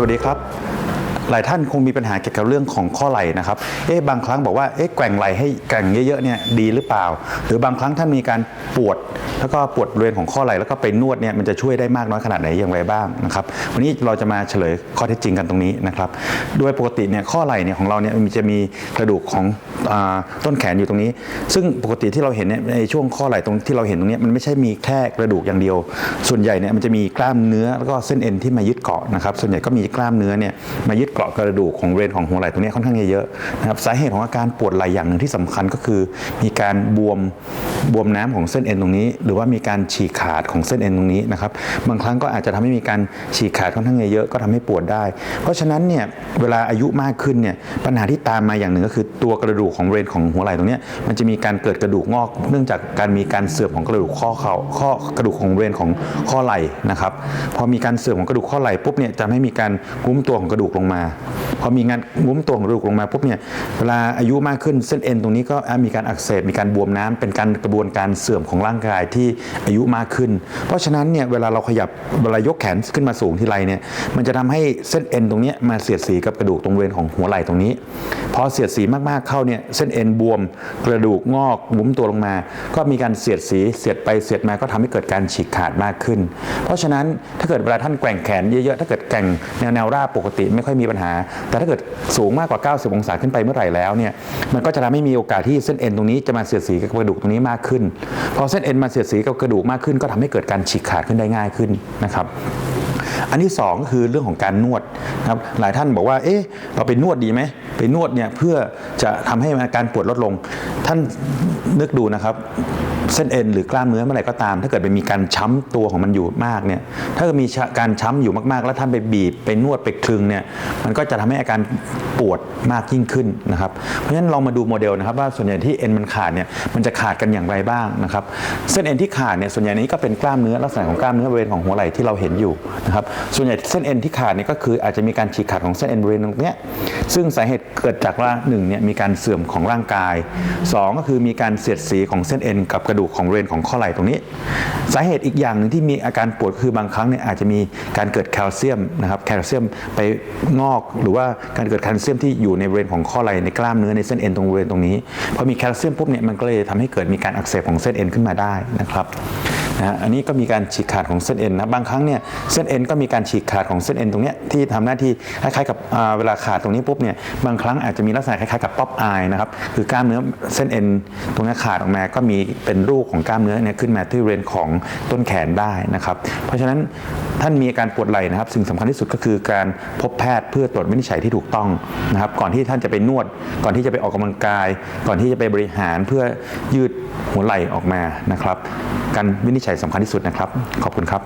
วัสดีครับ หลายท่านคงมีปัญหาเกี่ยวกับเรื่องของข้อไหล่นะครับ เอ๊ะบางครั้งบอกว่า เอ๊ะแกว่งไหล่ให้แกว่งเยอะๆเนี่ยดีหรือเปล่า หรือบางครั้งท่านมีการปวด แล้วก็ปวดบริเวณของข้อไหล่แล้วก็ไปนวดเนี่ยมันจะช่วยได้มากน้อยขนาดไหนอย่างไรบ้างนะครับ วันนี้เราจะมาเฉลยข้อเท็จจริงกันตรงนี้นะครับ โดยปกติเนี่ยข้อไหล่เนี่ยของเราเนี่ยมันจะมีกระดูกของอต้นแขนอยู่ตรงนี้ ซึ่งปกติที่เราเห็นเนี่ยในช่วงข้อไหล่ตรงที่เราเห็นตรงนี้มันไม่ใช่มีแค่กระดูกอย่างเดียว ส่วนใหญ่เนี่ยมันจะมีกล้ามเนื้อแล้วก็เส้นเอ็นที่มายึดเกาะนะครับ ส่วนใหญ่ก็มีกล้ามเนื้อเนี่ยมายึดเกาะกระดูกของบริเวณของหัวไหล่ตรงนี้ค่อนข้างเยอะๆนะครับสาเหตุของอาการปวดไหล่อย่างหนึ่งที่สำคัญก็คือ มีการบวมบวมน้ำของเส้นเอ็นตรงนี้ หรือว่ามีการฉีกขาดของเส้นเอ็นตรงนี้นะครับบางครั้งก็อาจจะทำให้มีการฉีกขาดค่อนข้างเยอะๆก็ทำให้ปวดได้ เพราะฉะนั้นเนี่ยเวลาอายุมากขึ้นเนี่ยปัญหาที่ตามมาอย่างหนึ่งก็คือตัวกระดูกของบริเวณของหัวไหล่ตรงนี้มันจะมีการเกิดกระดูกงอก เนื่องจากการมีการเสื่อมของกระดูกข้อเข่าข้อกระดูกของบริเวณของข้อไหล่นะครับพอมีการเสื่อมของกระดูกข้อไหล่ปุ๊บเนี่ยจะให้มีการงุ้มตัวของกระดูกลงมาพอมีงานงุ้มตัวของกระดูกลงมาปุ๊บเนี่ยเวลาอายุมากขึ้นเส้นเอ็นตรงนี้ก็มีการอักเสบมีการบวมน้ำเป็นการกระบวนการเสื่อมของร่างกายที่อายุมากขึ้น เพราะฉะนั้นเนี่ยเวลาเราขยับเวลายกแขนขึ้นมาสูงทีไรเนี่ยมันจะทำให้เส้นเอ็นตรงนี้มาเสียดสีกับกระดูกตรงบริเวณของหัวไหล่ตรงนี้พอเสียดสีมากๆเข้าเนี่ยเส้นเอ็นบวมกระดูกงอกงุ้มตัวลงมา ก็มีการเสียดสีเสียดไปเสียดมาก็ทำให้เกิดการฉีกขาดมากขึ้น เพราะฉะนั้นถ้าเกิดเวลาท่านแกว่งแขนเยอะๆถ้าเกิดแกว่งแนวแนวราบปกติไม่ค่อยมีปัญหา แต่ถ้าเกิดสูงมากกว่า 90 องศาขึ้นไปเมื่อไหร่แล้วเนี่ยมันก็จะทำให้มีโอกาสที่เส้นเอ็นตรงนี้จะมาเสียดสีกับกระดูกตรงนี้มากขึ้น พอเส้นเอ็นมาเสียดสีกับกระดูกมากขึ้น ก็ทำให้เกิดการฉีกขาดขึ้นได้ง่ายขึ้นนะครับ อันที่สองก็คือเรื่องของการนวดนะครับหลายท่านบอกว่าเอ๊ะเราไปนวดดีไหมไปนวดเนี่ยเพื่อจะทำให้อาการปวดลดลง ท่านนึกดูนะครับเส้นเอ็นหรือกล้ามเนื้อเมื่อไหร่ก็ตาม ถ้าเกิดไปมีการช้ำตัวของมันอยู่มากเนี่ยถ้าเกิดมีการช้ำอยู่มากๆ แล้วท่านไปบีบไปนวดไปคลึงเนี่ยมันก็จะทำให้อาการปวดมากยิ่งขึ้นนะครับเพราะฉะนั้นลองมาดูโมเดลนะครับว่าส่วนใหญ่ที่เอ็นมันขาดเนี่ยมันจะขาดกันอย่างไรบ้างนะครับเส้นเอ็นที่ขาดเนี่ยส่วนใหญ่นี้ก็เป็นกล้ามเนื้อลักษณะของกล้ามเนื้อบริเวณของหัวไหล่ที่เราเห็นอยู่นะครับส่วนใหญ่เส้นเอ็นที่ขาดเนี่ยก็คืออาจจะมีการฉีกขาดของเส้นเอ็นบริเวณตรงนี้ซึ่งสาเหตุเกิดจากว่าหนึ่งเนี่ยมีการเสื่อมของร่างกายสองก็คือมีการเสียดสีของเส้นเอ็นกับกระดูกของบริเวณของข้อไหล่ตรงนี้ สาเหตุอีกอย่างหนึ่งที่มีอาการปวดคือบางครั้งเนี่ยอาจจะมีการเกิดแคลเซียมนะครับแคลเซียมไปงอกหรือว่าการเกิดแคลเซียมที่อยู่ในบริเวณของข้อไหล่ในกล้ามเนื้อในเส้นเอ็นตรงบริเวณตรงนี้พอมีแคลเซียมปุ๊บเนี่ยมันก็เลยทำให้เกิดมีการอักเสบของเส้นเอ็นขึ้นมาได้นะครับ นะอันนี้ก็มีการฉีกขาดของเส้นเอ็นนะบางครั้งเนี่ยเส้นเอ็นก็มีการฉีกขาดของเส้นเอ็นตรงเนี้ยที่ทำหน้าที่คล้ายๆกับเวลาขาดตรงนี้ปุ๊บเนี่ยบางครั้งอาจจะมีลักษณะคล้ายๆกับป๊อปอายนะครับคือกล้ามเนื้อเส้นเอ็นตรงนี้ขาดออกมาก็มีเป็นรูปของกล้ามเนื้อเนี่ยขึ้นมาที่เรนของต้นแขนได้นะครับ เพราะฉะนั้น ท่านมีอาการปวดไหล่นะครับ สิ่งสำคัญที่สุดก็คือการพบแพทย์เพื่อตรวจวินิจฉัยที่ถูกต้องนะครับ ก่อนที่ท่านจะไปนวด ก่อนที่จะไปออกกำลังกาย ก่อนที่จะไปบริหารเพื่อยืดหัวไหล่ออกมานะครับ การวินิจฉัยสำคัญที่สุดนะครับ ขอบคุณครับ